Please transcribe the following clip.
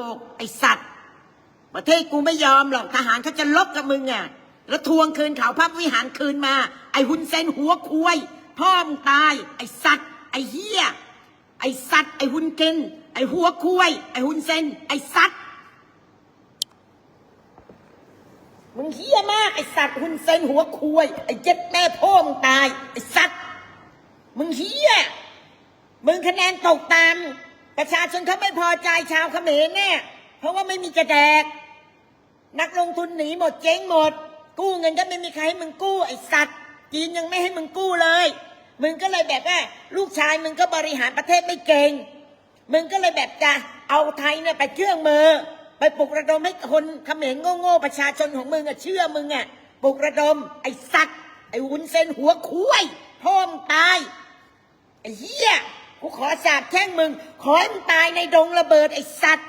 ปรกไอสัตว์ ประเทศกูไม่ยอมหรอกทหารเขาจะลบกับมึงอะแล้วทวงคืนเขาพระวิหารคืนมา ไอหุนเซนหัวคุยพ่อมึงตาย ไอสัตว์ ไอเฮียไอสัตว์ไอหุนเกนไอหัวคุยไอหุนเซนไอสัตว์มึงเฮี้ยมากไอสัตว์หุนเซนหัวคุยไอเจ็ดแม่พ่อมึงตายไอสัตว์มึงเฮี้ยมึงคะแนนตกตาม ประชาชนเขาไม่พอใจชาวเขมรเนี่ย เพราะว่าไม่มีจะแดก นักลงทุนหนีหมดเจ๊งหมด กู้เงินก็ไม่มีใครให้มึงกู้ไอสัตว์จีนยังไม่ให้มึงกู้เลย มึงก็เลยแบบว่าลูกชายมึงก็บริหารประเทศไม่เก่ง มึงก็เลยแบบจะเอาไทยเนี่ยไปเครื่องมือ ไปปลุกระดมให้คนเขมรโง่ๆประชาชนของมึงอะเชื่อมึงอะปลุกระดมไอสัตว์ไอวุ้นเซนหัวคุ้ยพ่อมงตาย ไอ้เหี้ย กูขอสาบแช่งมึง ขอให้มึงตายในดงระเบิดไอ้สัตว์